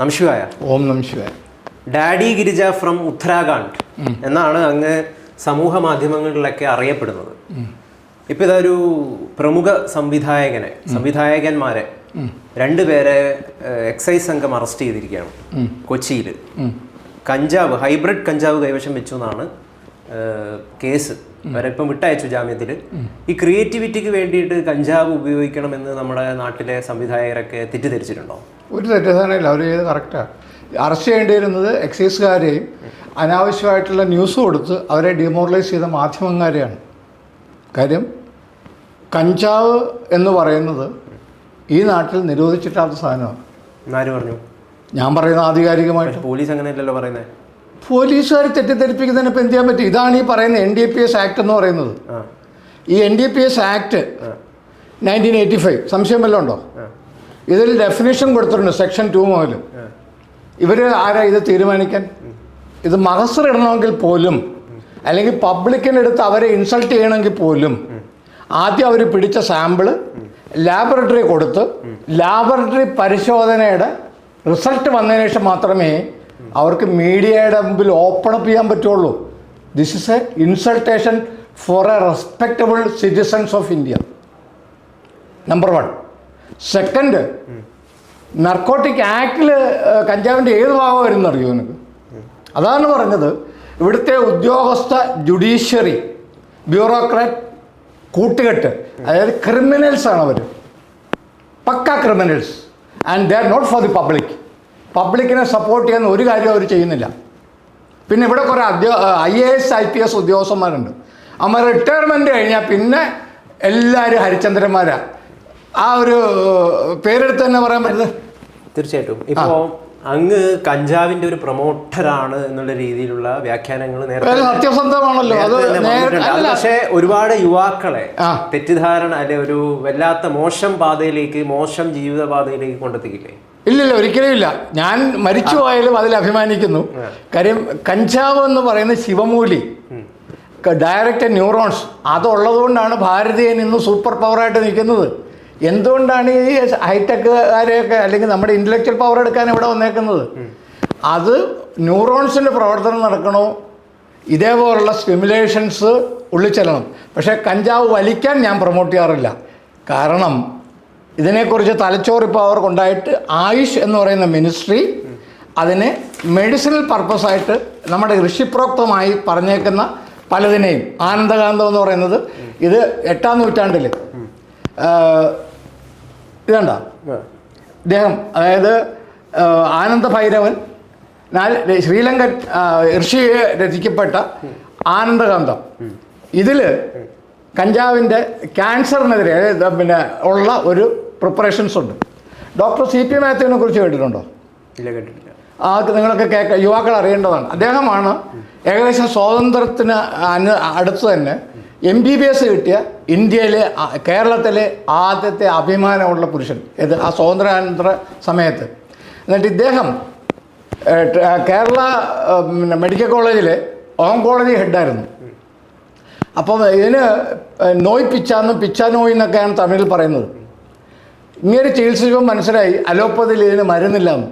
നമശിവായ ഓം നമശിവായ daddy Girija from Uttarakhand എന്നാണ് അങ്ങ് സമൂഹ മാധ്യമങ്ങളിലൊക്കെ അറിയപ്പെടുന്നത്. ഇപ്പൊ ഇതൊരു പ്രമുഖ സംവിധായകനെ സംവിധായകന്മാരെ രണ്ടുപേരെ എക്സൈസ് സംഘം അറസ്റ്റ് ചെയ്തിരിക്കുകയാണ് കൊച്ചിയിൽ കഞ്ചാവ് ഹൈബ്രിഡ് കഞ്ചാവ് കൈവശം വെച്ചു എന്നാണ് കേസ് അവരിപ്പം വിട്ടയച്ചു ജാമ്യത്തിൽ ഈ ക്രിയേറ്റിവിറ്റിക്ക് വേണ്ടിയിട്ട് കഞ്ചാവ് ഉപയോഗിക്കണമെന്ന് നമ്മുടെ നാട്ടിലെ സംവിധായകരൊക്കെ തെറ്റിദ്ധരിച്ചിട്ടുണ്ടോ? ഒരു തെറ്റിദ്ധാരണയില്ല അവർ ചെയ്ത് കറക്റ്റാണ് അറസ്റ്റ് ചെയ്യേണ്ടിയിരുന്നത് എക്സൈസുകാരെയും അനാവശ്യമായിട്ടുള്ള ന്യൂസ് കൊടുത്ത് അവരെ ഡിമോറലൈസ് ചെയ്ത മാധ്യമക്കാരെയാണ് കാര്യം കഞ്ചാവ് എന്ന് പറയുന്നത് ഈ നാട്ടിൽ നിരോധിച്ചിട്ടാത്ത സാധനമാണ്. പറഞ്ഞു? ഞാൻ പറയുന്ന ആധികാരികമായിട്ട്. പോലീസ് അങ്ങനെയല്ലല്ലോ പറയുന്നത് പോലീസുകാർ തെറ്റിദ്ധരിപ്പിക്കുന്നതിന് ഇപ്പം എന്ത് ചെയ്യാൻ പറ്റും? ഇതാണ് ഈ പറയുന്ന N D P S act എന്ന് പറയുന്നത്. ഈ N D P S act nineteen eighty five സംശയം വല്ലതും ഉണ്ടോ? ആ. ഇതിൽ ഡെഫിനേഷൻ കൊടുത്തിട്ടുണ്ട് സെക്ഷൻ ടു മുതൽ. ഇവർ ആരാ ഇത് തീരുമാനിക്കാൻ? ഇത് മഹസർ ഇടണമെങ്കിൽ പോലും അല്ലെങ്കിൽ പബ്ലിക്കിനെടുത്ത് അവരെ ഇൻസൾട്ട് ചെയ്യണമെങ്കിൽ പോലും ആദ്യം അവർ പിടിച്ച സാമ്പിൾ ലാബറട്ടറി കൊടുത്ത് ലാബറട്ടറി പരിശോധനയുടെ റിസൾട്ട് വന്നതിന് ശേഷം മാത്രമേ അവർക്ക് മീഡിയയുടെ മുമ്പിൽ ഓപ്പൺ അപ്പ് ചെയ്യാൻ പറ്റുള്ളൂ. This is a insultation for a respectable citizens of India number one second narcotic ആക്ടിൽ കഞ്ചാവിന്റെ ഏത് ഭാഗം വരുന്നറിയോ എനിക്ക് അതാണ് പറഞ്ഞത്. ഇവിടുത്തെ ഉദ്യോഗസ്ഥ ജുഡീഷ്യറി ബ്യൂറോക്രാറ്റ് കൂട്ടുകെട്ട് അതായത് ക്രിമിനൽസ് ആണ് അവർ പക്ക criminals and they are not for the public പബ്ലിക്കിനെ support ചെയ്യുന്ന ഒരു കാര്യം അവർ ചെയ്യുന്നില്ല. പിന്നെ ഇവിടെ കുറേ അധ്യോ I A S I P S ഉദ്യോഗസ്ഥന്മാരുണ്ട്. അവർ റിട്ടയർമെന്റ് കഴിഞ്ഞാൽ പിന്നെ എല്ലാവരും ഹരിചന്ദ്രന്മാരാണ് ആ ഒരു പേരെടുത്ത് തന്നെ പറയാൻ പറ്റുന്നത് തീർച്ചയായിട്ടും. ഇപ്പോ അങ്ങ് കഞ്ചാവിന്റെ ഒരു പ്രൊമോട്ടറാണ് എന്നുള്ള രീതിയിലുള്ള വ്യാഖ്യാനങ്ങൾ നേരത്തെ സത്യസന്ധമാണല്ലോ. പക്ഷേ ഒരുപാട് യുവാക്കളെ തെറ്റിദ്ധാരണ അല്ലെ ഒരു വല്ലാത്ത മോശം പാതയിലേക്ക് മോശം ജീവിത പാതയിലേക്ക് കൊണ്ടെത്തിക്കില്ലേ? ഇല്ലില്ല ഒരിക്കലും ഇല്ല. ഞാൻ മരിച്ചു പോയാലും അതിൽ അഭിമാനിക്കുന്നു. കാര്യം കഞ്ചാവ് എന്ന് പറയുന്ന ശിവമൂലി ഡയറക്റ്റ് ന്യൂറോൺസ് അതുള്ളതുകൊണ്ടാണ് ഭാരതീയൻ ഇന്ന് സൂപ്പർ പവറായിട്ട് നിൽക്കുന്നത്. എന്തുകൊണ്ടാണ് ഈ ഹൈടെക്കുകാരെയൊക്കെ അല്ലെങ്കിൽ നമ്മുടെ ഇന്റലക്ച്വൽ പവർ എടുക്കാൻ ഇവിടെ വന്നേക്കുന്നത്? അത് ന്യൂറോൺസിന്റെ പ്രവർത്തനം നടക്കണോ? ഇതേപോലുള്ള സ്റ്റിമുലേഷൻസ് ഉള്ളിൽ ചെല്ലണം. പക്ഷേ കഞ്ചാവ് വലിക്കാൻ ഞാൻ പ്രൊമോട്ട് ചെയ്യാറില്ല. കാരണം ഇതിനെക്കുറിച്ച് തലച്ചോറിപ്പോൾ അവർക്കുണ്ടായിട്ട് ആയുഷ് എന്ന് പറയുന്ന മിനിസ്ട്രി അതിനെ മെഡിസിനൽ പർപ്പസായിട്ട് നമ്മുടെ ഋഷിപ്രോക്തമായി പറഞ്ഞേക്കുന്ന പലതിനെയും. ആനന്ദകാന്തം എന്ന് പറയുന്നത് ഇത് എട്ടാം നൂറ്റാണ്ടിൽ ഇതണ്ട? ഇദ്ദേഹം അതായത് ആനന്ദ ഭൈരവൻ ശ്രീലങ്കൻ ആ, ഋഷിയെ രചിക്കപ്പെട്ട ആനന്ദകാന്തം. ഇതിൽ കഞ്ചാവിന്റെ ക്യാൻസറിനെതിരെ പിന്നെ ഉള്ള ഒരു പ്രിപ്പറേഷൻസ് ഉണ്ട്. ഡോക്ടർ സി പി മാത്യുവിനെ കുറിച്ച് കേട്ടിട്ടുണ്ടോ? ഇല്ല കേട്ടിട്ടില്ല. ആ നിങ്ങളൊക്കെ കേൾക്ക യുവാക്കൾ അറിയേണ്ടതാണ്. അദ്ദേഹമാണ് ഏകദേശം സ്വാതന്ത്ര്യത്തിന് അനു അടുത്ത് തന്നെ എം ബി ബി എസ് കിട്ടിയ ഇന്ത്യയിലെ കേരളത്തിലെ ആദ്യത്തെ അഭിമാനമുള്ള പുരുഷൻ. ഇത് ആ സ്വാതന്ത്ര്യാനന്തര സമയത്ത്. എന്നിട്ട് ഇദ്ദേഹം കേരള പിന്നെ മെഡിക്കൽ കോളേജിലെ ഓങ്കോളജി ഹെഡായിരുന്നു. അപ്പം ഇതിന് നോയ് പിച്ചാന്നും പിച്ച നോയ് എന്നൊക്കെയാണ് തമിഴിൽ പറയുന്നത്. ഇങ്ങനെ ചികിത്സിച്ചപ്പോൾ മനസ്സിലായി അലോപ്പതിയിൽ ഇതിന് മരുന്നില്ല എന്ന്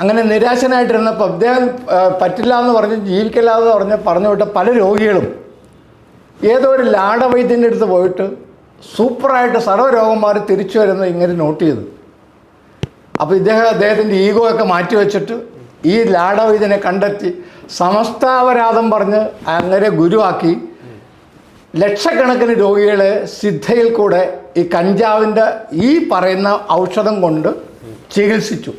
അങ്ങനെ നിരാശനായിട്ടിരുന്നപ്പോൾ അദ്ദേഹം പറ്റില്ല എന്ന് പറഞ്ഞ് ജീവിക്കില്ല എന്ന് പറഞ്ഞ് പറഞ്ഞു വിട്ട പല രോഗികളും ഏതോ ഒരു ലാടവൈദ്യന്റെ അടുത്ത് പോയിട്ട് സൂപ്പറായിട്ട് സർവരോഗന്മാർ തിരിച്ചു വരുന്നത് ഇങ്ങനെ നോട്ട് ചെയ്തു. അപ്പോൾ ഇദ്ദേഹം അദ്ദേഹത്തിന്റെ ഈഗോ ഒക്കെ മാറ്റി വെച്ചിട്ട് ഈ ലാടവൈദ്യനെ കണ്ടെത്തി സമസ്താപരാധം പറഞ്ഞ് അങ്ങനെ ഗുരുവാക്കി. ലക്ഷക്കണക്കിന് രോഗികളെ സിദ്ധയിൽ കൂടെ ഈ കഞ്ചാവിന്റെ ഈ പറയുന്ന ഔഷധം കൊണ്ട് ചികിത്സിച്ചു.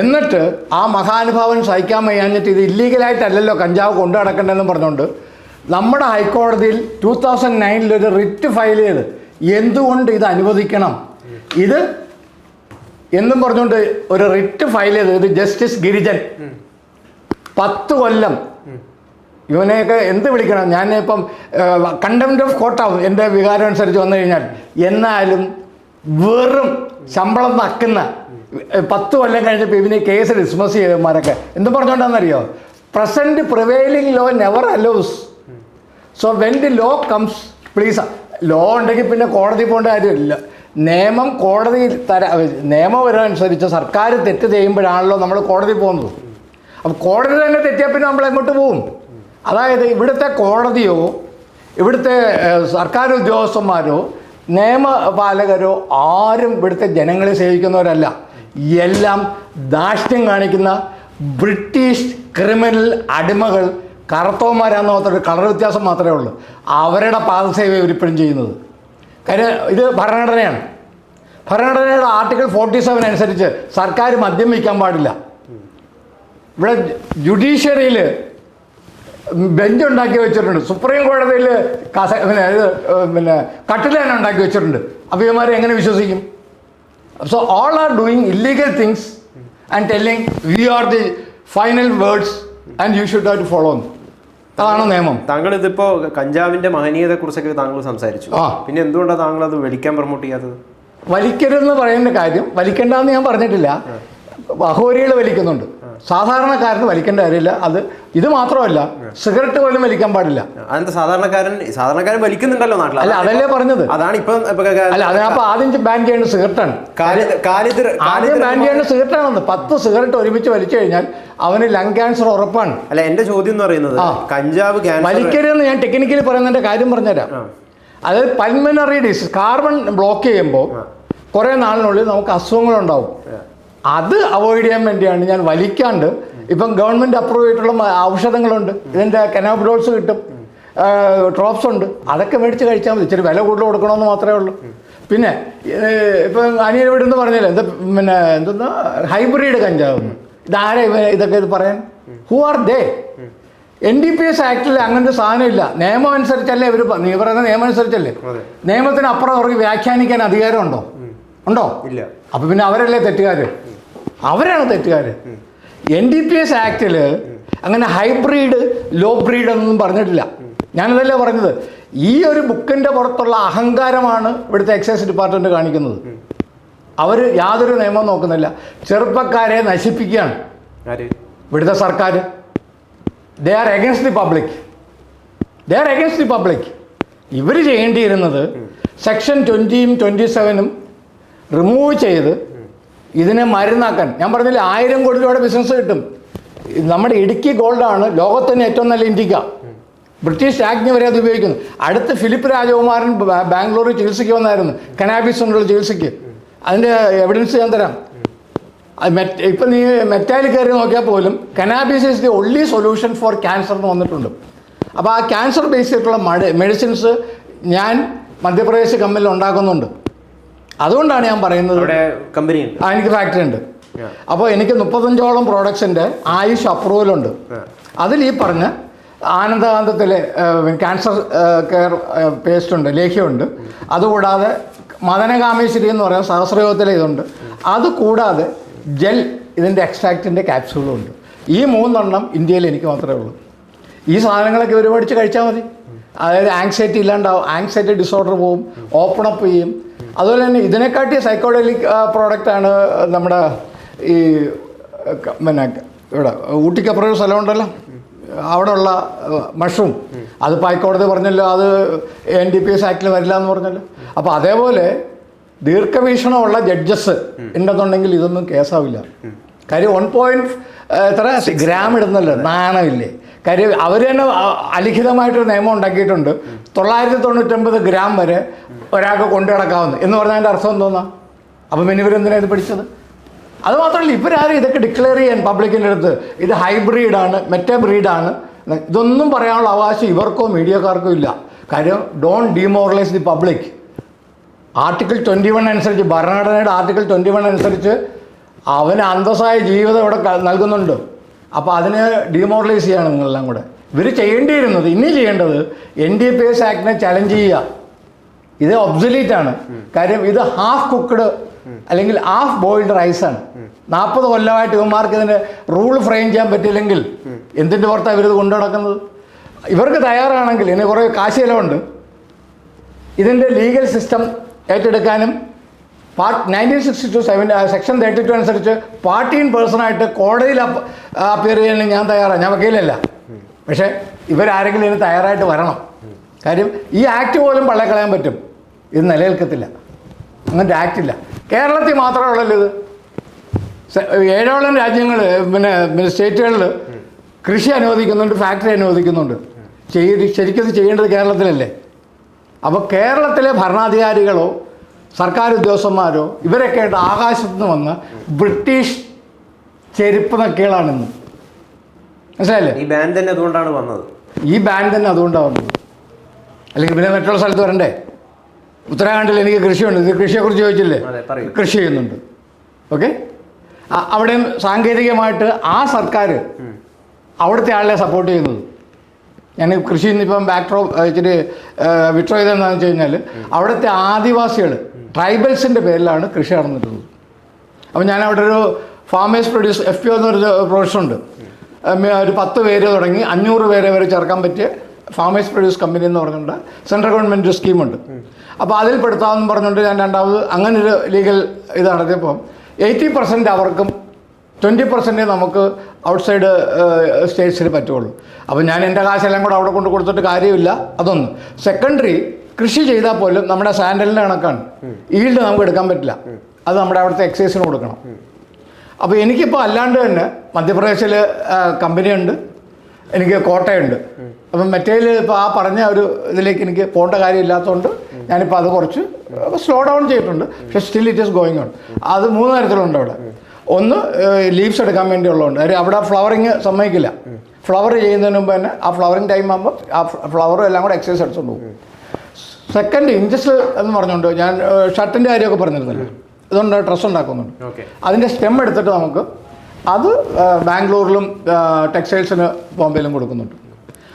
എന്നിട്ട് ആ മഹാനുഭാവൻ സഹിക്കാൻ വയ്യാഞ്ഞിട്ട് ഇത് ഇല്ലീഗലായിട്ടല്ലല്ലോ കഞ്ചാവ് കൊണ്ടു നടക്കേണ്ടതെന്നും പറഞ്ഞുകൊണ്ട് നമ്മുടെ ഹൈക്കോടതിയിൽ ടൂ തൗസൻഡ് നയനിൽ ഒരു റിറ്റ് ഫയൽ ചെയ്ത് എന്തുകൊണ്ട് ഇത് അനുവദിക്കണം? ഇത് എന്നും പറഞ്ഞുകൊണ്ട് ഒരു റിറ്റ് ഫയൽ ചെയ്ത് ഇത് ജസ്റ്റിസ് ഗിരിജൻ പത്ത് കൊല്ലം ഇവനെയൊക്കെ എന്ത് വിളിക്കണം? ഞാൻ ഇപ്പം കണ്ടംപ്റ്റ് ഓഫ് കോർട്ടാവും എന്റെ വികാരം അനുസരിച്ച് വന്നു കഴിഞ്ഞാൽ. എന്നാലും വെറും ശമ്പളം നക്കുന്ന പത്ത് കൊല്ലം കഴിഞ്ഞപ്പോൾ ഇവന് കേസ് ഡിസ്മസ് ചെയ്യുമാരൊക്കെ എന്തും പറഞ്ഞുകൊണ്ടാണെന്നറിയോ? Present prevailing law never allows so when the law comes please law ഉണ്ടെങ്കിൽ പിന്നെ കോടതി പോകേണ്ട കാര്യമില്ല നിയമം കോടതി തര നിയമം അനുസരിച്ച് സർക്കാർ തെറ്റ് ചെയ്യുമ്പോഴാണല്ലോ നമ്മൾ കോടതി പോകുന്നത്. അപ്പോൾ കോടതി തന്നെ തെറ്റിയാൽ പിന്നെ നമ്മൾ എങ്ങോട്ട് പോകും? അതായത് ഇവിടുത്തെ കോടതിയോ ഇവിടുത്തെ സർക്കാർ ഉദ്യോഗസ്ഥന്മാരോ നിയമപാലകരോ ആരും ഇവിടുത്തെ ജനങ്ങളെ സേവിക്കുന്നവരല്ല. എല്ലാം ധാർഷ്ട്യം കാണിക്കുന്ന ബ്രിട്ടീഷ് ക്രിമിനൽ അടിമകൾ കറുത്തവന്മാരാന്ന് മാത്രമേ കളർ വ്യത്യാസം മാത്രമേ ഉള്ളൂ. അവരുടെ പാദസേവ ഇവരിപ്പോഴും ചെയ്യുന്നത്. കാര്യം ഇത് ഭരണഘടനയാണ്. ഭരണഘടനയുടെ ആർട്ടിക്കിൾ ഫോർട്ടി സെവൻ അനുസരിച്ച് സർക്കാർ മദ്യം വയ്ക്കാൻ പാടില്ല. ഇവിടെ ജുഡീഷ്യറിയിൽ ബെഞ്ച് ഉണ്ടാക്കി വെച്ചിട്ടുണ്ട്. സുപ്രീം കോടതിയിൽ കസ പിന്നെ ഇത് പിന്നെ കട്ടിലേന ഉണ്ടാക്കി വെച്ചിട്ടുണ്ട്. ഇവന്മാരെ എങ്ങനെ വിശ്വസിക്കും? So all are doing illegal things and telling we are the final words and you should have to follow അതാണ് നിയമം. താങ്കൾ ഇതിപ്പോ കഞ്ചാവിന്റെ മഹനീയതയെ കുറിച്ചൊക്കെ താങ്കൾ സംസാരിച്ചു. പിന്നെ എന്തുകൊണ്ടാണ് താങ്കൾ അത് വലിക്കാൻ പ്രൊമോട്ട് ചെയ്യാത്തത്? വലിക്കരുതെന്ന് പറയുന്ന കാര്യം വലിക്കണ്ടെന്ന് ഞാൻ പറഞ്ഞിട്ടില്ല. അഹോരികൾ വലിക്കുന്നുണ്ട്. സാധാരണക്കാരന് വലിക്കേണ്ട കാര്യമില്ല. അത് ഇത് മാത്രമല്ല സിഗരറ്റ് പോലും വലിക്കാൻ പാടില്ല. അതെന്താ സാധാരണക്കാരൻ സാധാരണക്കാരൻ വലിക്കുന്നുണ്ടല്ലോ നാട്ടിൽ? അല്ല അതല്ലേ പറഞ്ഞത്. അതാണ് ഇപ്പം അല്ല അതിനപ്പോൾ ആദ്യം ബാൻ ചെയ്യേണ്ടത് സിഗരറ്റാണ്. ആദ്യം ബാൻ ചെയ്യേണ്ടത് സിഗരറ്റാണെന്ന്. പത്ത് സിഗരറ്റ് ഒരുമിച്ച് വലിച്ചു കഴിഞ്ഞാൽ അവന് ലങ് ക്യാൻസർ ഉറപ്പാണ്. അല്ല എന്റെ ചോദ്യം എന്ന് പറയുന്നത് കഞ്ചാവ് വലിക്കരുതെന്ന് ഞാൻ ടെക്നിക്കലി പറയുന്നതിന്റെ കാര്യം പറഞ്ഞുതരാം. അതായത് പൽമിനറി ഡിസീസ് കാർബൺ ബ്ലോക്ക് ചെയ്യുമ്പോൾ കുറേ നാളിനുള്ളിൽ നമുക്ക് അസുഖങ്ങളുണ്ടാവും. അത് അവോയ്ഡ് ചെയ്യാൻ വേണ്ടിയാണ് ഞാൻ വലിക്കാണ്ട്. ഇപ്പം ഗവൺമെന്റ് അപ്രൂവ് ചെയ്തിട്ടുള്ള ഔഷധങ്ങളുണ്ട്. ഇതിന്റെ കനോബ്രോൾസ് കിട്ടും. ഡ്രോപ്സ് ഉണ്ട്. അതൊക്കെ മേടിച്ച് കഴിച്ചാൽ മതി. ഇച്ചിരി വില കൂടുതൽ കൊടുക്കണമെന്ന് മാത്രമേ ഉള്ളൂ. പിന്നെ ഇപ്പം അനിയൻ ഇവിടെ നിന്ന് പറഞ്ഞില്ല? എന്താ പിന്നെ എന്തെന്നാ? ഹൈബ്രിഡ് കഞ്ചാവ്. ഇതാരാ ഇതൊക്കെ ഇത് പറയാൻ? Who are they N D P S ആക്ടിൽ അങ്ങനത്തെ സാധനമില്ല നിയമം അനുസരിച്ചല്ലേ ഇവർ നീ പറയുന്ന നിയമം അനുസരിച്ചല്ലേ. നിയമത്തിന് അപ്പുറം അവർക്ക് വ്യാഖ്യാനിക്കാൻ അധികാരമുണ്ടോ? ഉണ്ടോ? ഇല്ല. അപ്പൊ പിന്നെ അവരല്ലേ തെറ്റുകാർ അവരാണ് തെറ്റുകാർ എൻ ഡി പി എസ് ആക്ടിൽ അങ്ങനെ ഹൈബ്രിഡ് ലോ ബ്രീഡ് എന്നൊന്നും പറഞ്ഞിട്ടില്ല. ഞാനതല്ലേ പറഞ്ഞത്? ഈ ഒരു ബുക്കിന്റെ പുറത്തുള്ള അഹങ്കാരമാണ് ഇവിടുത്തെ എക്സൈസ് ഡിപ്പാർട്ട്മെന്റ് കാണിക്കുന്നത്. അവർ യാതൊരു നിയമവും നോക്കുന്നില്ല. ചെറുപ്പക്കാരെ നശിപ്പിക്കുകയാണ് ഇവിടുത്തെ സർക്കാർ they are against the public they are against the public ഇവർ ചെയ്യേണ്ടിയിരുന്നത് സെക്ഷൻ ട്വന്റിയും ട്വന്റി സെവനും റിമൂവ് ചെയ്ത് ഇതിനെ മരുന്നാക്കാൻ. ഞാൻ പറഞ്ഞില്ല ആയിരം കോടി രൂപയുടെ ബിസിനസ് കിട്ടും. നമ്മുടെ ഇടുക്കി ഗോൾഡാണ് ലോകത്തിന് ഏറ്റവും നല്ല ഇന്ത്യക്ക ബ്രിട്ടീഷ് രാജ്ഞി വരെ അത് ഉപയോഗിക്കുന്നു. അടുത്ത് ഫിലിപ്പ് രാജകുമാരൻ ബാംഗ്ലൂരിൽ ചികിത്സയ്ക്ക് വന്നായിരുന്നു. കനാബിസ് കൊണ്ടുള്ള ചികിത്സയ്ക്ക്. അതിന്റെ എവിഡൻസ് ഞാൻ തരാം. അത് മെറ്റ് ഇപ്പം നീ മെറ്റാലിൽ കയറി നോക്കിയാൽ പോലും cannabis is the only solution for cancer എന്ന് വന്നിട്ടുണ്ട്. അപ്പോൾ ആ ക്യാൻസർ ബേസ് ചെയ്തിട്ടുള്ള മെഡിസിൻസ് ഞാൻ മധ്യപ്രദേശ് കമ്പനിയിൽ ഉണ്ടാക്കുന്നുണ്ട്. അതുകൊണ്ടാണ് ഞാൻ പറയുന്നത്. കമ്പനി ആ എനിക്ക് ഫാക്ടറി ഉണ്ട്. അപ്പോൾ എനിക്ക് മുപ്പത്തഞ്ചോളം പ്രോഡക്ട്സിന്റെ ആയുഷ് അപ്രൂവലുണ്ട് ഉണ്ട്. അതിൽ ഈ പറഞ്ഞ ആനന്ദകാന്തത്തിലെ ക്യാൻസർ കെയർ പേസ്റ്റ് ഉണ്ട് ലേഹ്യമുണ്ട് അതുകൂടാതെ മദനകാമേശ്വരി എന്ന് പറയുന്ന സഹസ്രയോഗത്തിലെ ഇതുണ്ട്. അതുകൂടാതെ ജെൽ ഇതിന്റെ എക്സ്ട്രാക്റ്റിന്റെ ക്യാപ്സ്യൂളും ഉണ്ട്. ഈ മൂന്നെണ്ണം ഇന്ത്യയിൽ എനിക്ക് മാത്രമേ ഉള്ളൂ. ഈ സാധനങ്ങളൊക്കെ ഇവർ മേടിച്ച് കഴിച്ചാൽ മതി. അതായത് ആങ്സൈറ്റി ഇല്ലാണ്ടാവും. ആങ്സൈറ്റി ഡിസോർഡർ പോവും. ഓപ്പൺ അപ്പ് ചെയ്യും. അതുപോലെ തന്നെ ഇതിനെക്കാട്ടി സൈക്കോഡലിക് പ്രോഡക്റ്റാണ് നമ്മുടെ ഈ പിന്നെ ഇവിടെ ഊട്ടിക്കപ്പുറം ഒരു സ്ഥലമുണ്ടല്ലോ. അവിടെ ഉള്ള മഷ്റൂം അത് ഹൈക്കോടതി പറഞ്ഞല്ലോ അത് എൻ ഡി പി എസ് ആക്ടിൽ വരില്ല എന്ന് പറഞ്ഞല്ലോ. അപ്പോൾ അതേപോലെ ദീർഘവീക്ഷണമുള്ള ജഡ്ജസ് ഉണ്ടെന്നുണ്ടെങ്കിൽ ഇതൊന്നും കേസാവില്ല കാര്യം വൺ പോയിന്റ് എത്ര? ഗ്രാം ഇടുന്നല്ലോ. നാണമില്ലേ? കാര്യം അവർ തന്നെ അലിഖിതമായിട്ടൊരു നിയമം ഉണ്ടാക്കിയിട്ടുണ്ട്. തൊള്ളായിരത്തി തൊണ്ണൂറ്റൊമ്പത് ഗ്രാം വരെ ഒരാൾക്ക് കൊണ്ടു കിടക്കാവുന്നു എന്ന് പറഞ്ഞാൽ അതിന്റെ അർത്ഥം എന്തോന്നാ? അപ്പം പിന്നെ ഇവരെന്തിനാണ് ഇത് പഠിച്ചത് അത് മാത്രമല്ല ഇവരാരും ഇതൊക്കെ ഡിക്ലെയർ ചെയ്യാൻ പബ്ലിക്കിന്റെ അടുത്ത് ഇത് ഹൈബ്രീഡാണ് മെറ്റേ ബ്രീഡാണ് ഇതൊന്നും പറയാനുള്ള അവകാശം ഇവർക്കോ മീഡിയക്കാർക്കോ ഇല്ല. കാര്യം don demoralise the public article twenty one അനുസരിച്ച് ഭരണഘടനയുടെ ആർട്ടിക്കിൾ ട്വന്റി വൺ അനുസരിച്ച് അവന് അന്തസ്സായ ജീവിതം ഇവിടെ നൽകുന്നുണ്ട്. അപ്പോൾ അതിനെ ഡിമോറലൈസ് ചെയ്യാണ് നിങ്ങളെല്ലാം കൂടെ. ഇവർ ചെയ്യേണ്ടിയിരുന്നത് ഇനി ചെയ്യേണ്ടത് എൻ ഡി പി എസ് ആക്ടിനെ ചലഞ്ച് ചെയ്യുക. ഇത് ഒബ്സലീറ്റ് ആണ്. കാര്യം ഇത് ഹാഫ് കുക്ക്ഡ് അല്ലെങ്കിൽ ഹാഫ് ബോയിൽഡ് ആണ്. നാൽപ്പത് കൊല്ലമായിട്ട് ഇവന്മാർക്ക് ഇതിന് റൂൾ ഫ്രെയിം ചെയ്യാൻ പറ്റില്ലെങ്കിൽ എന്തിന്റെ പുറത്താണ് ഇവരിത് കൊണ്ടു നടക്കുന്നത്? ഇവർക്ക് തയ്യാറാണെങ്കിൽ ഇനി കുറേ കാശ് ചിലവുണ്ട്. ഇതിന്റെ legal system ഏറ്റെടുക്കാനും part nineteen sixty two seven section thirty two അനുസരിച്ച് പാർട്ടി ഇൻ പേഴ്സണായിട്ട് കോടതിയിൽ അപ്പിയർ ചെയ്യാൻ ഞാൻ തയ്യാറാണ് ഞാൻ വക്കീലല്ല. പക്ഷേ ഇവരാരെങ്കിലും ഇതിന് തയ്യാറായിട്ട് വരണം. കാര്യം ഈ ആക്ട് പോലും പള്ളക്കളയാൻ പറ്റും. ഇത് നിലനിൽക്കത്തില്ല. അങ്ങനത്തെ ഇല്ല. കേരളത്തിൽ മാത്രമേ ഉള്ളല്ലോ ഇത് ഏഴോളം രാജ്യങ്ങൾ പിന്നെ പിന്നെ സ്റ്റേറ്റുകളിൽ കൃഷി അനുവദിക്കുന്നുണ്ട് ഫാക്ടറി അനുവദിക്കുന്നുണ്ട്. ചെയ്ത് ശരിക്കും ചെയ്യേണ്ടത് കേരളത്തിലല്ലേ? അപ്പോൾ കേരളത്തിലെ ഭരണാധികാരികളോ സർക്കാർ ഉദ്യോഗസ്ഥന്മാരോ ഇവരൊക്കെ ആയിട്ട് ആകാശത്ത് നിന്ന് വന്ന ബ്രിട്ടീഷ് ചെരുപ്പ് നക്കികളാണെന്ന് മനസ്സിലായില്ലേ? ഈ ബാൻ തന്നെ അതുകൊണ്ടാണ് വന്നത്. ഈ ബാൻ തന്നെ അതുകൊണ്ടാണ് വന്നത്. അല്ലെങ്കിൽ പിന്നെ മറ്റുള്ള സ്ഥലത്ത് വരണ്ടേ? ഉത്തരാഖണ്ഡിൽ എനിക്ക് കൃഷിയുണ്ട്. ഇത് കൃഷിയെക്കുറിച്ച് ചോദിച്ചില്ലേ? കൃഷി ചെയ്യുന്നുണ്ട്. ഓക്കെ? അവിടെയും സാങ്കേതികമായിട്ട് ആ സർക്കാർ അവിടുത്തെ ആളെ സപ്പോർട്ട് ചെയ്യുന്നത്. ഞാൻ കൃഷി ഇന്നിപ്പം ബാക്ട്രോ ഇച്ചിരി വിട്രോ ചെയ്തെന്നാന്ന് വെച്ച് കഴിഞ്ഞാൽ അവിടുത്തെ ആദിവാസികൾ ട്രൈബൽസിന്റെ പേരിലാണ് കൃഷി നടന്നിട്ടുള്ളത്. അപ്പോൾ ഞാൻ അവിടെ ഒരു farmers produce F P O എന്നൊരു ഉണ്ട് ഒരു പത്ത് പേര് തുടങ്ങി അഞ്ഞൂറ് പേരെ വരെ ചേർക്കാൻ പറ്റിയ ഫാമേഴ്സ് പ്രൊഡ്യൂസ് കമ്പനി എന്ന് പറഞ്ഞുകൊണ്ട് സെൻട്രൽ ഗവൺമെന്റ് സ്കീമുണ്ട്. അപ്പോൾ അതിൽ പെടുത്താമെന്ന് പറഞ്ഞുകൊണ്ട് ഞാൻ രണ്ടാമത് അങ്ങനൊരു ലീഗൽ ഇത് നടത്തിയപ്പം എയ്റ്റി പെർസെന്റ് അവർക്കും ട്വന്റി പെർസെന്റേ നമുക്ക് ഔട്ട്സൈഡ് സ്റ്റേറ്റ്സിൽ പറ്റുള്ളൂ. അപ്പോൾ ഞാൻ എന്റെ കാശെല്ലാം കൂടെ അവിടെ കൊണ്ട് കൊടുത്തിട്ട് കാര്യമില്ല. അതൊന്ന്. സെക്കൻഡറി കൃഷി ചെയ്താൽ പോലും നമ്മുടെ സാൻഡലിന്റെ കണക്കാണ്. ഈൽഡ് നമുക്ക് എടുക്കാൻ പറ്റില്ല. അത് നമ്മുടെ അവിടുത്തെ എക്സൈസിന് കൊടുക്കണം. അപ്പോൾ എനിക്കിപ്പോൾ അല്ലാണ്ട് തന്നെ മധ്യപ്രദേശിൽ കമ്പനിയുണ്ട്. എനിക്ക് കോട്ടയുണ്ട്. അപ്പം മറ്റേതിൽ ഇപ്പോൾ ആ പറഞ്ഞ ഒരു ഇതിലേക്ക് എനിക്ക് പോകേണ്ട കാര്യമില്ലാത്തതുകൊണ്ട് ഞാനിപ്പോൾ അത് കുറച്ച് സ്ലോ ഡൗൺ ചെയ്തിട്ടുണ്ട്. പക്ഷേ still it is going on അത് മൂന്ന് തരത്തിലുണ്ട് അവിടെ. ഒന്ന് ലീവ്സ് എടുക്കാൻ വേണ്ടിയുള്ളതുണ്ട്. കാര്യം അവിടെ ഫ്ലവറിങ് സമ്മതിക്കില്ല. ഫ്ലവർ ചെയ്യുന്നതിന് മുമ്പ് തന്നെ ആ ഫ്ലവറിങ് ടൈം ആകുമ്പോൾ ആ ഫ്ലവറും എല്ലാം കൂടെ എക്സസൈസ് എടുത്തുകൊണ്ട് പോകും. സെക്കൻഡ് ഇഞ്ചസ് എന്ന് പറഞ്ഞുകൊണ്ട് ഞാൻ ഷർട്ടിന്റെ കാര്യമൊക്കെ പറഞ്ഞിരുന്നല്ലോ. അതുകൊണ്ട് ഡ്രസ്സ് ഉണ്ടാക്കുന്നുണ്ട്. അതിന്റെ സ്റ്റെം എടുത്തിട്ട് നമുക്ക് അത് ബാംഗ്ലൂരിലും ടെക്സ്റ്റൈൽസിന് ബോംബെയിലും കൊടുക്കുന്നുണ്ട്.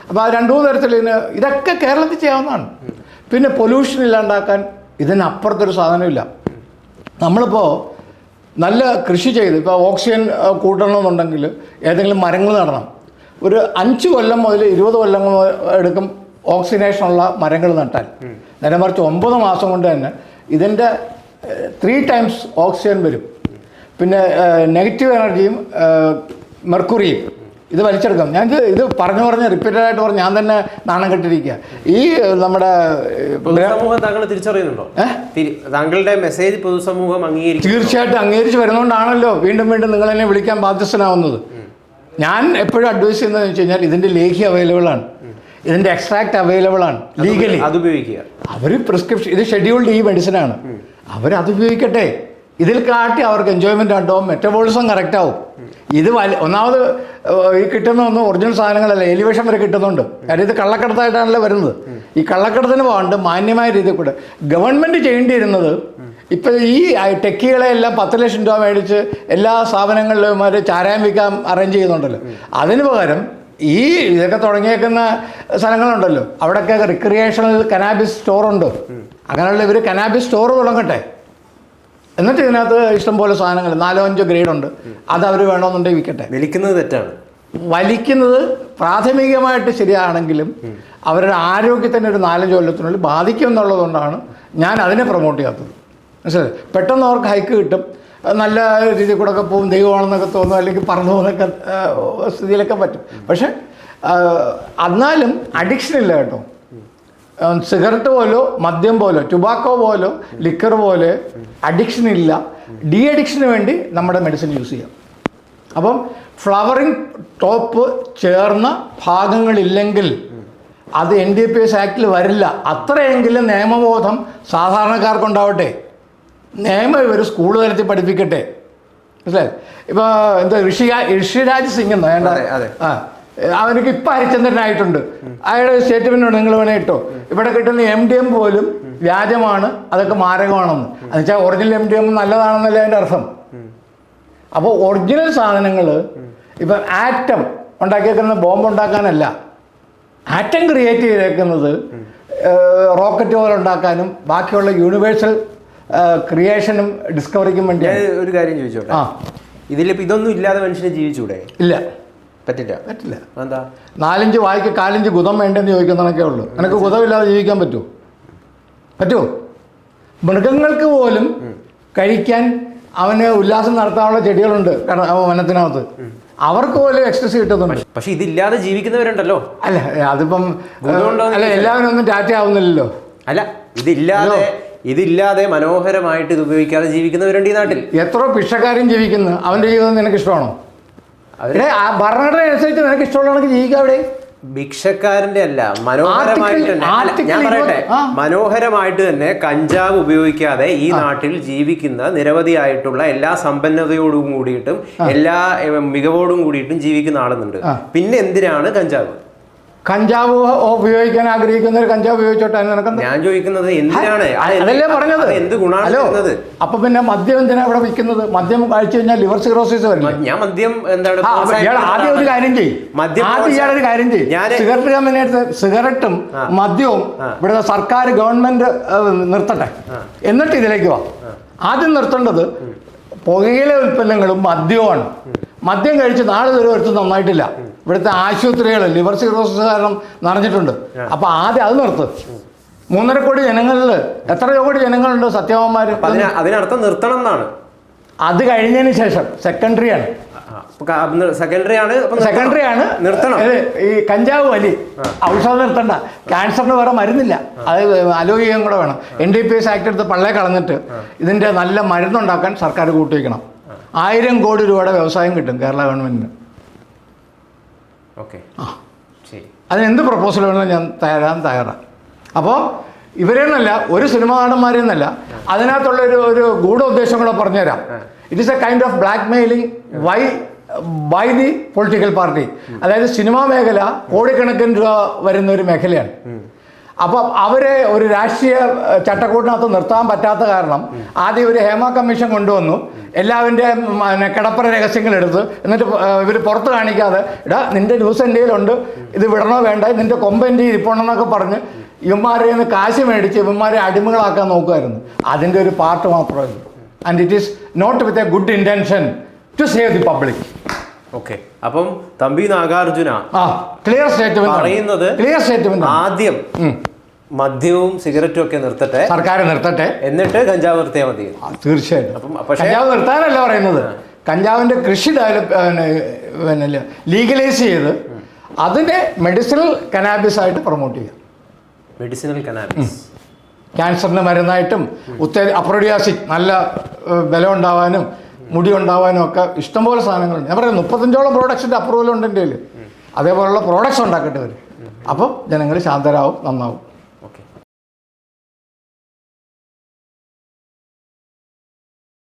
അപ്പോൾ ആ രണ്ടു മൂന്ന് തരത്തിൽ ഇതിന് ഇതൊക്കെ കേരളത്തിൽ ചെയ്യാവുന്നതാണ്. പിന്നെ പൊല്യൂഷൻ ഇല്ലാണ്ടാക്കാൻ ഇതിനപ്പുറത്തൊരു സാധനമില്ല. നമ്മളിപ്പോൾ നല്ല കൃഷി ചെയ്ത് ഇപ്പോൾ ഓക്സിജൻ കൂട്ടണമെന്നുണ്ടെങ്കിൽ ഏതെങ്കിലും മരങ്ങൾ നടണം. ഒരു അഞ്ച് കൊല്ലം മുതൽ ഇരുപത് കൊല്ലം എടുക്കും ഓക്സിജനേഷനുള്ള മരങ്ങൾ നട്ടാൽ. നേരെ മറിച്ച് ഒമ്പത് മാസം കൊണ്ട് തന്നെ ഇതിന്റെ ത്രീ ടൈംസ് ഓക്സിജൻ വരും. പിന്നെ നെഗറ്റീവ് എനർജിയും മെർക്കുറിയും ഇത് വലിച്ചെടുക്കാം ഞാൻ ഇത് ഇത് പറഞ്ഞു പറഞ്ഞ് റിപ്പീറ്റഡ് ആയിട്ട് പറഞ്ഞ്. ഞാൻ തന്നെ നാണം കെട്ടിരിക്കുക. ഈ നമ്മുടെ പൊതുസമൂഹം താങ്കൾ തിരിച്ചറിയുന്നുണ്ടോ? തിരി- താങ്കളുടെ മെസ്സേജ് പൊതുസമൂഹം അംഗീകരിക്കും തീർച്ചയായിട്ടും അംഗീകരിച്ച് വരുന്നതുകൊണ്ടാണല്ലോ വീണ്ടും വീണ്ടും നിങ്ങൾ എന്നെ വിളിക്കാൻ ബാധ്യസ്ഥനാവുന്നത്. ഞാൻ എപ്പോഴും അഡ്വൈസ് ചെയ്യുന്നതെന്ന് വെച്ച് കഴിഞ്ഞാൽ ഇതിന്റെ ലേഖി അവൈലബിൾ ആണ്. ഇതിന്റെ എക്സ്ട്രാക്ട് അവൈലബിൾ ആണ് ലീഗലി അത് ഉപയോഗിക്കുക. അവർ പ്രിസ്ക്രിപ്ഷൻ ഇത് ഷെഡ്യൂൾഡ് ഈ മരുന്നാണ് അവർ അത് ഉപയോഗിക്കട്ടെ. ഇതിൽ കാട്ടി അവർക്ക് എൻജോയ്മെന്റ് ഉണ്ടാവും മെറ്റബോളിസം കറക്റ്റ് ആവും. ഇത് വല ഒന്നാമത് ഈ കിട്ടുന്ന ഒന്നും ഒറിജിനൽ സാധനങ്ങളല്ല എലിവേഷൻ വരെ കിട്ടുന്നുണ്ട്. കാര്യം ഇത് കള്ളക്കടത്തായിട്ടാണല്ലോ വരുന്നത്. ഈ കള്ളക്കടത്തിന് പോകാണ്ട് മാന്യമായ രീതിയിൽ കൂടെ ഗവൺമെന്റ് ചെയ്യേണ്ടിയിരുന്നത് ഇപ്പം ഈ ടെക്കികളെ എല്ലാം പത്ത് ലക്ഷം രൂപ മേടിച്ച് എല്ലാ സ്ഥാപനങ്ങളിലും അവർ ചാരായം വിൽക്കാൻ അറേഞ്ച് ചെയ്യുന്നുണ്ടല്ലോ. അതിന് പകരം ഈ ഇതൊക്കെ തുടങ്ങിയേക്കുന്ന സ്ഥലങ്ങളുണ്ടല്ലോ. അവിടെയൊക്കെ റിക്രിയേഷണൽ കനാബിസ് സ്റ്റോർ ഉണ്ട്. അങ്ങനെയുള്ള ഇവർ കനാബിസ് സ്റ്റോർ തുടങ്ങട്ടെ. എന്നിട്ട് ഇതിനകത്ത് ഇഷ്ടംപോലെ സാധനങ്ങൾ നാലോ അഞ്ചോ ഗ്രേഡ് ഉണ്ട്. അത് അവർ വേണമെന്നുണ്ടെങ്കിൽ വിൽക്കട്ടെ. വലിക്കുന്നത് തെറ്റാണ്. വലിക്കുന്നത് പ്രാഥമികമായിട്ട് ശരിയാണെങ്കിലും അവരുടെ ആരോഗ്യത്തിന് ഒരു നാലഞ്ച് കൊല്ലത്തിനുള്ളിൽ ബാധിക്കും എന്നുള്ളതുകൊണ്ടാണ് ഞാൻ അതിനെ പ്രൊമോട്ട് ചെയ്യാത്തത്. മനസ്സിലായി? പെട്ടെന്ന് അവർക്ക് ഹൈക്ക് കിട്ടും. നല്ല രീതിയിൽ കൂടെ ഒക്കെ പോകും. ദൈവമാണെന്നൊക്കെ തോന്നും. അല്ലെങ്കിൽ പറഞ്ഞു പോകുന്നൊക്കെ സ്ഥിതിയിലൊക്കെ പറ്റും. പക്ഷെ എന്നാലും അഡിക്ഷൻ ഇല്ല കേട്ടോ. സിഗരറ്റ് പോലോ മദ്യം പോലോ ടുബാക്കോ പോലോ ലിക്കർ പോലെ അഡിക്ഷൻ ഇല്ല. ഡി അഡിക്ഷന് വേണ്ടി നമ്മുടെ മെഡിസിൻ യൂസ് ചെയ്യാം. അപ്പം ഫ്ലവറിങ് ടോപ്പ് ചേർന്ന ഭാഗങ്ങളില്ലെങ്കിൽ അത് എൻ ഡി പി എസ് ആക്ടിൽ വരില്ല. അത്രയെങ്കിലും നിയമബോധം സാധാരണക്കാർക്കുണ്ടാവട്ടെ. നിയമം ഇവർ സ്കൂൾ തലത്തിൽ പഠിപ്പിക്കട്ടെ. മനസ്സിലായി? ഇപ്പോൾ എന്താ ഋഷിക ഋഷിരാജ് സിംഗ് എന്നാ? വേണ്ട. ആ. അവനക്ക് ഇപ്പം ഹരിചന്ദ്രനായിട്ടുണ്ട്. അയാളുടെ സ്റ്റേറ്റ്മെന്റ് ഉണ്ട് നിങ്ങൾ വേണേ ഇട്ടോ. ഇവിടെ കിട്ടുന്ന എം ഡി എം പോലും വ്യാജമാണ് അതൊക്കെ മാരകമാണെന്ന്. എന്നുവെച്ചാൽ ഒറിജിനൽ എം ഡി എം നല്ലതാണെന്നല്ലേ അതിന്റെ അർത്ഥം. അപ്പോൾ ഒറിജിനൽ സാധനങ്ങൾ ഇപ്പം ആറ്റം ഉണ്ടാക്കിയേക്കുന്ന ബോംബ് ഉണ്ടാക്കാനല്ല. ആറ്റം ക്രിയേറ്റ് ചെയ്തേക്കുന്നത് റോക്കറ്റ് പോലെ ഉണ്ടാക്കാനും ബാക്കിയുള്ള യൂണിവേഴ്സൽ ക്രിയേഷനും ഡിസ്കവറിക്കും വേണ്ടി ഒരു കാര്യം ചോദിച്ചോട്ടെ? ആ. ഇതിലിപ്പോ ഇതൊന്നും ഇല്ലാതെ മനുഷ്യന് ജീവിച്ചൂടെ? ഇല്ല. പറ്റില്ല? പറ്റില്ല. എന്താ നാലഞ്ച് വായിക്ക് കാലഞ്ച് ഗുതം വേണ്ടെന്ന് ചോദിക്കുന്നതൊക്കെ ഉള്ളൂ. നിനക്ക് ഗുതമില്ലാതെ ജീവിക്കാൻ പറ്റുമോ പറ്റുമോ മൃഗങ്ങൾക്ക് പോലും കഴിക്കാൻ അവന് ഉല്ലാസം നടത്താനുള്ള ചെടികളുണ്ട്. കാരണം വനത്തിനകത്ത്. അവർക്ക് പോലും എക്സസ് കിട്ടുന്നുണ്ട്. പക്ഷെ ഇതില്ലാതെ ജീവിക്കുന്നവരുണ്ടല്ലോ. അല്ല അതിപ്പം അല്ല എല്ലാവരും ഒന്നും ടാറ്റ ആവുന്നില്ലല്ലോ. അല്ല ഇതില്ലാതെ ഇതില്ലാതെ മനോഹരമായിട്ട് ഇത് ഉപയോഗിക്കാതെ ജീവിക്കുന്നവരുണ്ട് ഈ നാട്ടിൽ. എത്ര ഭിക്ഷക്കാരും ജീവിക്കുന്നു. അവന്റെ ജീവിതം നിനക്ക് ഇഷ്ടമാണോ അവരെ ആ ഭരണഘടന അനുസരിച്ച് നിനക്ക് ഇഷ്ടമുള്ളതാണെങ്കിൽ ജീവിക്കാം അവിടെ ഭിക്ഷക്കാരന്റെ അല്ല മനോഹരമായിട്ട് തന്നെ. ഞാൻ പറയട്ടെ മനോഹരമായിട്ട് തന്നെ കഞ്ചാവ് ഉപയോഗിക്കാതെ ഈ നാട്ടിൽ ജീവിക്കുന്ന നിരവധിയായിട്ടുള്ള എല്ലാ സമ്പന്നതയോടും കൂടിയിട്ടും എല്ലാ മികവോടും കൂടിയിട്ടും ജീവിക്കുന്ന ആളുന്നുണ്ട്. പിന്നെ എന്തിനാണ് കഞ്ചാവ്? കഞ്ചാവ് ഉപയോഗിക്കാൻ ആഗ്രഹിക്കുന്ന ഒരു കഞ്ചാവ് ഉപയോഗിച്ചോട്ടെ ഞാൻ ചോദിക്കുന്നത് എന്തിനാണ്? അത് അതല്ലേ പറഞ്ഞത്? എന്ത് ഗുണമാണ് അപ്പൊ പിന്നെ മദ്യം എന്തിനാ ഇവിടെ വിൽക്കുന്നത്? മദ്യം കഴിച്ചു കഴിഞ്ഞാൽ ലിവർ സിറോസിസ് വരും ഞാൻ മദ്യം എന്താണ് ഇയാൾ ആദ്യം ഒരു കാര്യം ചെയ്യും. ആദ്യം ഇയാളൊരു കാര്യം ചെയ്യും. സിഗരറ്റ് കമ്പനി എടുത്ത് സിഗരറ്റും മദ്യവും ഇവിടുത്തെ സർക്കാർ ഗവൺമെന്റ് നിർത്തട്ടെ. എന്നിട്ട് ഇതിലേക്ക് വാ. ആദ്യം നിർത്തേണ്ടത് പുകയിലെ ഉൽപ്പന്നങ്ങളും മദ്യവുമാണ്. മദ്യം കഴിച്ച് നാളെ വരെ ഒരുത്തും നന്നായിട്ടില്ല. ഇവിടുത്തെ ആശുപത്രികൾ ലിവർ സിറോസിസ് കാരണം നിറഞ്ഞിട്ടുണ്ട് അപ്പൊ ആദ്യം അത് നിർത്ത്. മൂന്നര കോടി ജനങ്ങളിൽ എത്ര കോടി ജനങ്ങളുണ്ട് സത്യവാന്മാർ അതിനർത്ഥം നിർത്തണം എന്നാണ്. അത് കഴിഞ്ഞതിന് ശേഷം സെക്കൻഡറി ആണ് സെക്കൻഡറി ആണ് സെക്കൻഡറി ആണ് നിർത്തണം. ഈ കഞ്ചാവ് വലി. ഔഷധം നിർത്തണ്ട. ക്യാൻസറിന് വേറെ മരുന്നില്ല. അത് അലോഹികം കൂടെ വേണം. N D P S act എടുത്ത് പള്ളേ കളഞ്ഞിട്ട് ഇതിന്റെ നല്ല മരുന്നുണ്ടാക്കാൻ സർക്കാർ കൂട്ടിവെക്കണം. ആയിരം കോടി രൂപയുടെ വ്യവസായം കിട്ടും കേരള ഗവൺമെന്റിന്. ഓക്കെ. ശരി. അതിന് എന്ത് പ്രപ്പോസൽ വേണമെങ്കിലും ഞാൻ തയ്യാറാൻ തയ്യാറാണ് അപ്പോൾ ഇവരെ ഇവരെന്നല്ല ഒരു സിനിമാ നടന്മാരെന്നല്ല അതിനകത്തുള്ള ഒരു ഒരു ഗൂഢ ഉദ്ദേശം കൂടെ പറഞ്ഞുതരാം it is a kind of black mailing why by the political party അതായത് സിനിമാ മേഖല കോടിക്കണക്കിന് രൂപ വരുന്ന ഒരു മേഖലയാണ്. അപ്പം അവരെ ഒരു രാഷ്ട്രീയ ചട്ടക്കൂടിനകത്ത് ചട്ടക്കൂട്ടിനകത്ത് നിർത്താൻ പറ്റാത്ത കാരണം ആദ്യം ഒരു ഹേമ കമ്മീഷൻ കൊണ്ടുവന്നു. എല്ലാവരുടെ കിടപ്പറ രഹസ്യങ്ങൾ എടുത്ത് എന്നിട്ട് ഇവർ പുറത്ത് കാണിക്കാതെ ഇടാ നിന്റെ ന്യൂസ് എന്റെ കയ്യിലുണ്ട്. ഇത് വിടണോ വേണ്ട? നിന്റെ കൊമ്പ് എന്റെ ഇരിപ്പുണ്ടെന്നൊക്കെ പറഞ്ഞ് ഇവന്മാരെ നിന്ന് കാശ് മേടിച്ച് ഇവന്മാരെ അടിമകളാക്കാൻ നോക്കുമായിരുന്നു അതിന്റെ ഒരു പാർട്ട് മാത്രമേ and it is not with a good intention to save the public okay അപ്പം തമ്പി നാഗാർജുന ആ ക്ലിയർ സ്റ്റേറ്റ്മെന്റ് പറയുന്നത് ക്ലിയർ സ്റ്റേറ്റ്മെന്റ് ആദ്യം മദ്യവും സിഗരറ്റും ഒക്കെ നിർത്തട്ടെ. സർക്കാർ നിർത്തട്ടെ. എന്നിട്ട് കഞ്ചാവ് നിർത്തിയാൽ മതി. തീർച്ചയായിട്ടും. കഞ്ചാവ് നിർത്താനല്ല പറയുന്നത്. കഞ്ചാവിന്റെ കൃഷി ഡെവലപ്പ് പിന്നെ ലീഗലൈസ് ചെയ്ത് അതിനെ മെഡിസിനൽ കനാബിസ് ആയിട്ട് പ്രൊമോട്ട് ചെയ്യുക മെഡിസിനൽ കനാബിസ് ക്യാൻസറിന് മരുന്നായിട്ടും ഉത്തേ അപ്രോഡിയാസിക് നല്ല ബലം ഉണ്ടാവാനും മുടി ഉണ്ടാവാനും ഒക്കെ ഇഷ്ടംപോലെ സാധനങ്ങളുണ്ട്. ഞാൻ പറയാം മുപ്പത്തഞ്ചോളം പ്രോഡക്ട്സിന്റെ അപ്രൂവൽ ഉണ്ട് എന്റെ അതേപോലുള്ള പ്രോഡക്ട്സ് ഉണ്ടാക്കട്ടെ വരും അപ്പം ജനങ്ങൾ ശാന്തരാവും നന്നാവും.